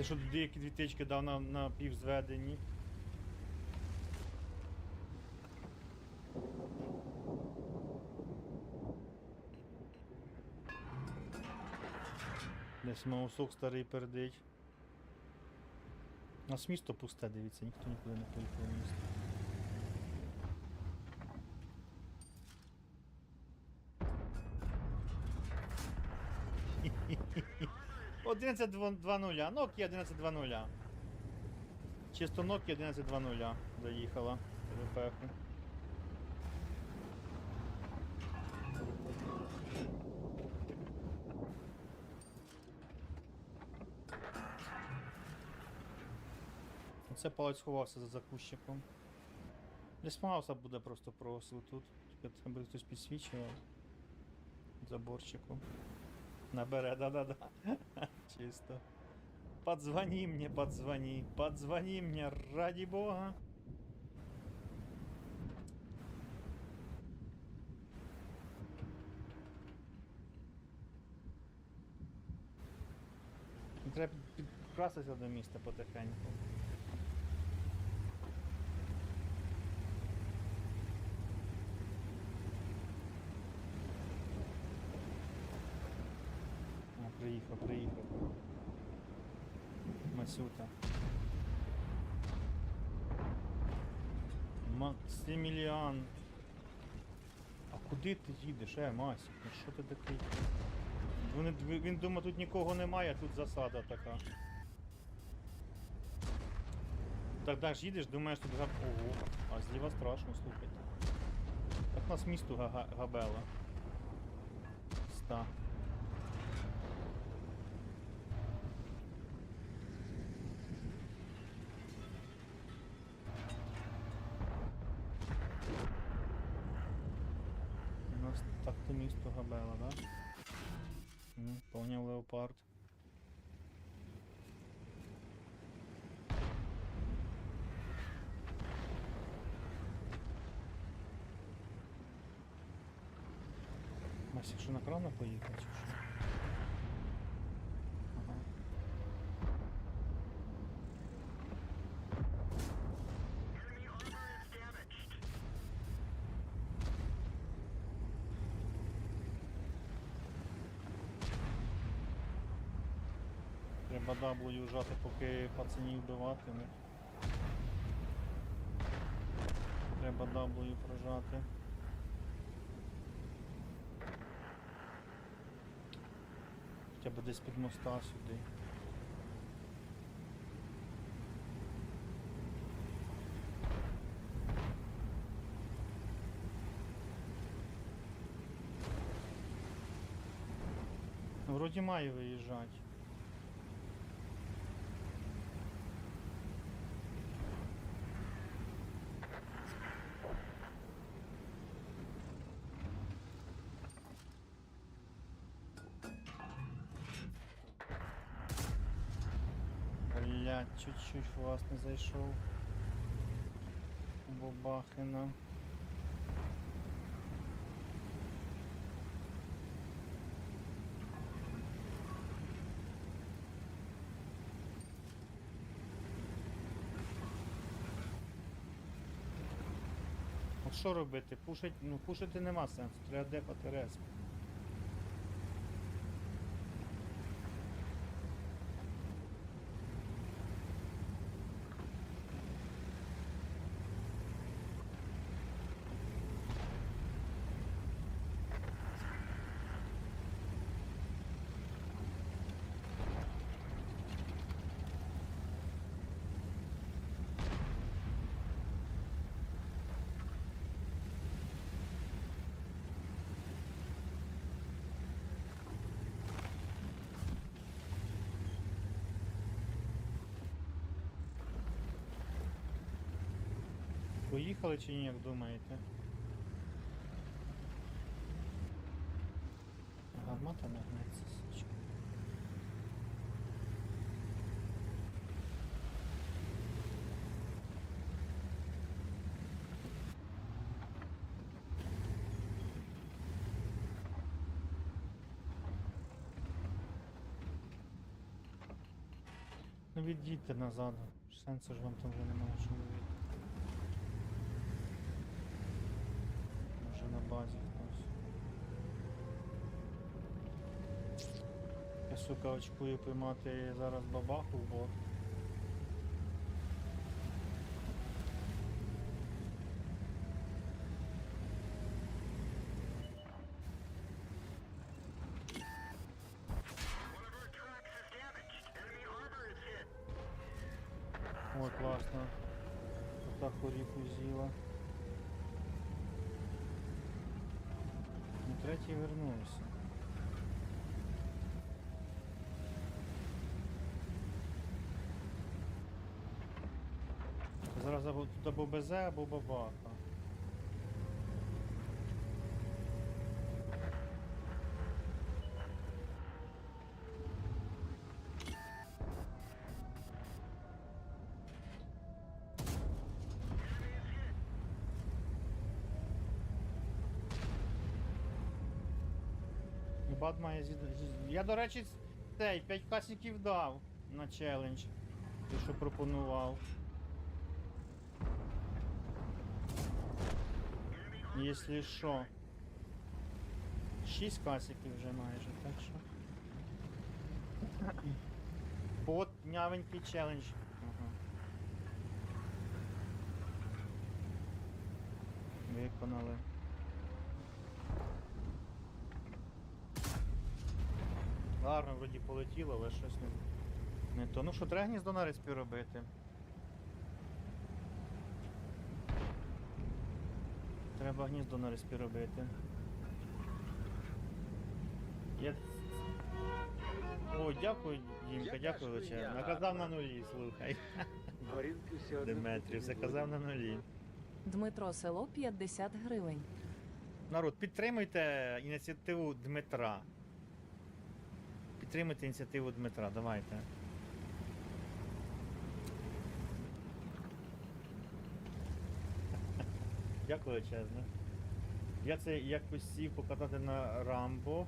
Ти що деякі дві тички дав на, на півзведенні. Десь маусок старий пердить. У нас місто пусте, дивіться, ніхто нікуди не поїхав в місто. Одинадцять 2.0, Nokia 11.2.0. Чисто Nokia 11.2.0 доїхала в ефеху. Оце палець сховався за закущиком. Десь Мауса буде просто просив тут. Тільки треба хтось підсвічував. Заборчиком. Набере, да-да-да. Чисто. Подзвони мне, подзвони. Подзвони мне, ради бога. Треба підкраситися до міста потихеньку. Максиміліан. А куди ти їдеш, е, Масік? Ну що ти такий? Вони, він думає, тут нікого немає, тут засада така. Так далі їдеш, думаєш, тут габ... Ого, а зліва страшно, слухайте. Так нас місту га- габела. Ста. Нас так то місто габела, да? Поняв леопард. Масі, що на крана поїхати чи що? Треба W жати, поки пацанів вбиватимуть. Треба W прожати. Хоча б десь під моста сюди. Ну, Вроді має виїжджати. Чуть-чуть вас не зайшов. Бабахина. От що робити? Пушить, ну пушити нема сенсу, треба дефати респ. Поїхали чи ні, як думаєте? Гармата не гнеться, сучка. Ну відійдьте назад. Сенсу ж вам там вже немає що робити. Може на базі хтось. Я сука очкую поймати зараз бабаху в бот. Третій вернувся. Зараз або тут або БЗ, або бабаха. Бат має зі- Я, до речі, цей 5 касиків дав на челендж. Ти що пропонував. Якщо що. 6 касиків вже майже, так що. Бот нявенький челендж. Ага. Виконали. Гарно вроді полетіло, але щось не, не то. Ну що, треба гніздо на респі робити. Треба гніздо на респі робити. Я... О, дякую, Дімка, дякую величезно. Наказав на нулі, слухай. Горілки всі одне Деметрів, заказав на нулі. Дмитро село 50 гривень. Народ, підтримуйте ініціативу Дмитра. Підтримуйте ініціативу Дмитра, давайте. Дякую величезне. Я це якось сів покатати на Рамбо,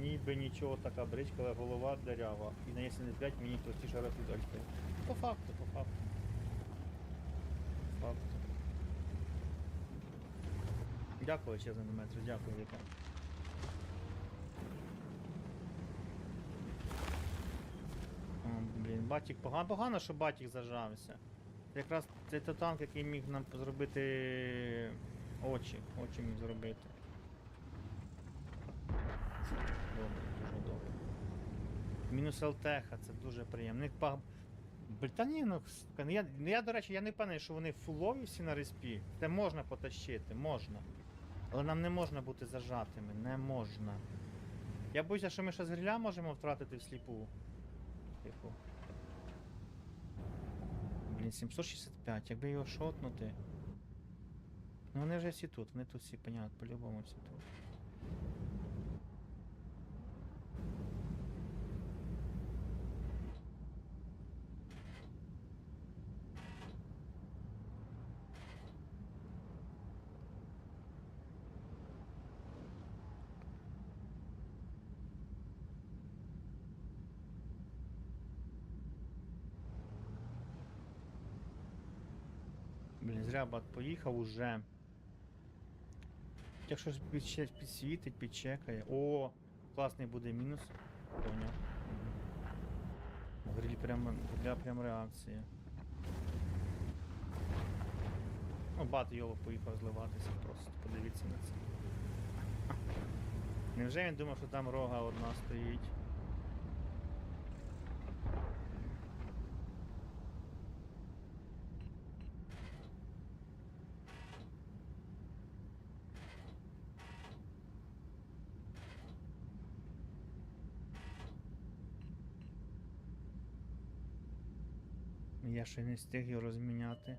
ніби нічого така бричка, але голова дерева. І на єсені 5 мені простіше розвідочки. По факту, по факту. По факту. Дякую величезне, Дмитро, дякую Віка. О, блін, батік погано, погано, що батік зажався. Якраз це той танк, який міг нам зробити очі. Очі міг зробити. Добре, дуже добре. Мінус ЛТХ, це дуже приємно. Них паг... Ні, ну, ну я, ну я, до речі, я не впевнений, що вони фулові всі на респі. Це можна потащити, можна. Але нам не можна бути зажатими, не можна. Я боюся, що ми ще з гриля можемо втратити всліпу. Тихо. Блін, 765, якби його шотнути. Ну вони вже всі тут, вони тут всі понятно, по-любому всі тут. Зря бат поїхав уже. Якщо підсвітить, підчекає. О, класний буде мінус. Поняв. Гриль прямо, гриля прям реакція. Ну, бат його поїхав зливатися просто. Подивіться на це. Невже він думав, що там рога одна стоїть? Я ще не встиг його розміняти.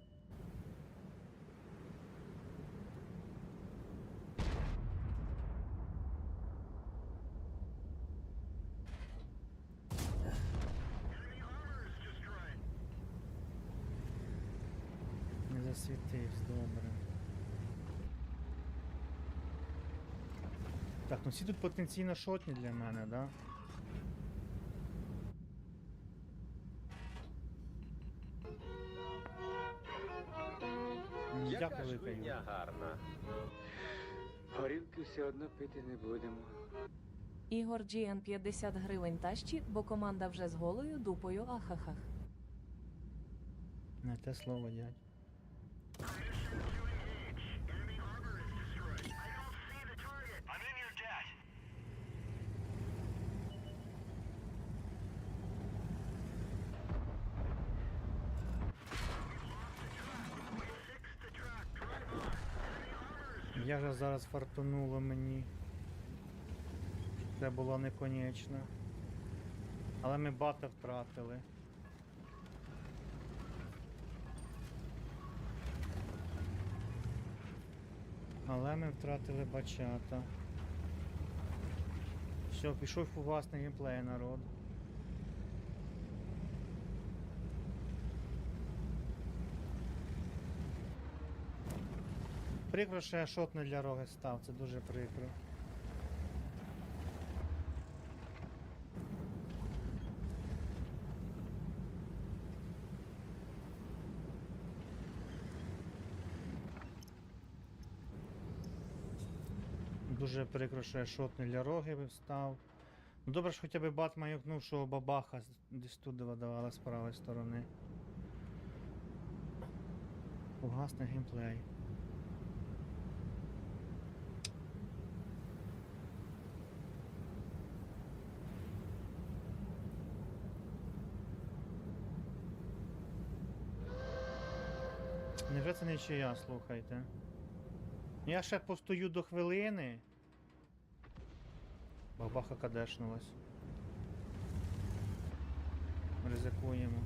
Не засвітився, добре. Так, ну всі тут потенційно шотні для мене, да? Яка ж виня гарна. Горілки все одно пити не будемо. Ігор Джіан 50 гривень тащі, бо команда вже з голою дупою ахахах. Не те слово, дядь. Я же зараз фартануло мені. Це було не конечно. Але ми бата втратили. Але ми втратили бачата. Все, пішов фугасний геймплей, народ. Прикро, що я шот не для роги став, це дуже прикро. Дуже прикро, що я шот не для роги став. Ну, Добре, що хоча б бат маякнув, що бабаха десь тут давала з правої сторони. Угасний геймплей. Невже це не чия, слухайте? Я ще постою до хвилини. Бабаха кадешнулась. Ризикуємо.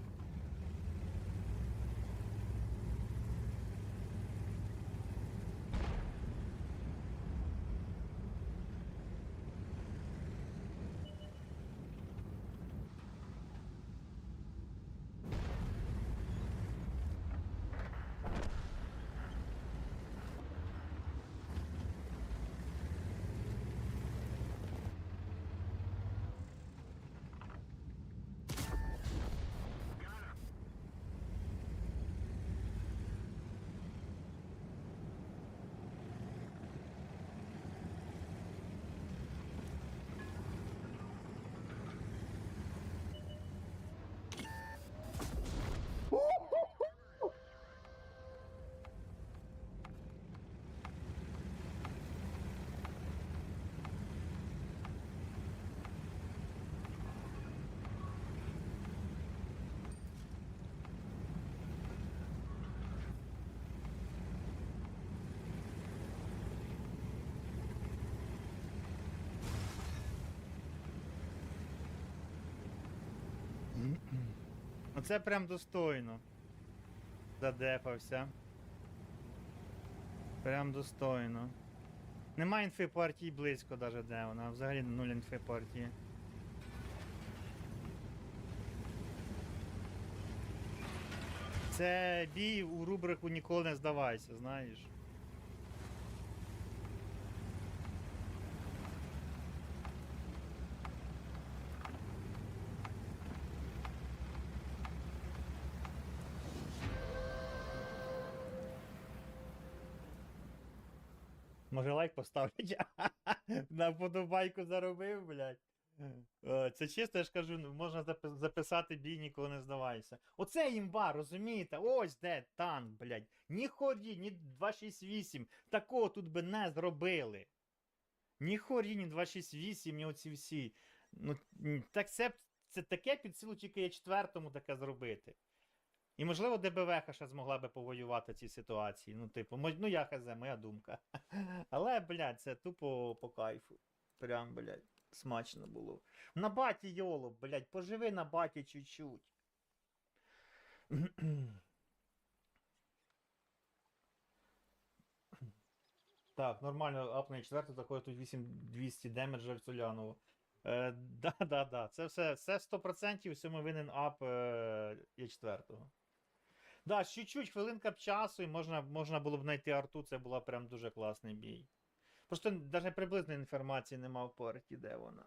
Оце прям достойно. Задефався. Прям достойно. Нема інфи партії близько даже де вона. Взагалі нуль інфи партії. Це бій у рубрику ніколи не здавайся, знаєш. Лайк поставлять? На вподобайку заробив, блядь. Е, Це чисто, я ж кажу, ну, можна записати бій, ніколи не здавайся. Оце імба, розумієте? Ось де танк, блядь. Ні хорі, ні 268. Такого тут би не зробили. Ні хорі, ні 268, ні оці всі. Ну, так це, це таке під силу тільки є четвертому таке зробити. І можливо ДБВХ ще змогла би повоювати в цій ситуації. Ну, типу, ну я хз, моя думка. Але, блядь, це тупо по кайфу. Прям, блядь, смачно було. На баті йоло, блядь, поживи на баті чуть-чуть. Так, нормально, апне четвертий, заходить тут 8200 демеджа в Солянову. Е, да, да, да. Це все, все 100% всьому винен ап е, є четвертого. Да, чуть-чуть, хвилинка б часу, і можна, можна було б знайти арту, це була прям дуже класний бій. Просто навіть приблизної інформації нема в порті, де вона.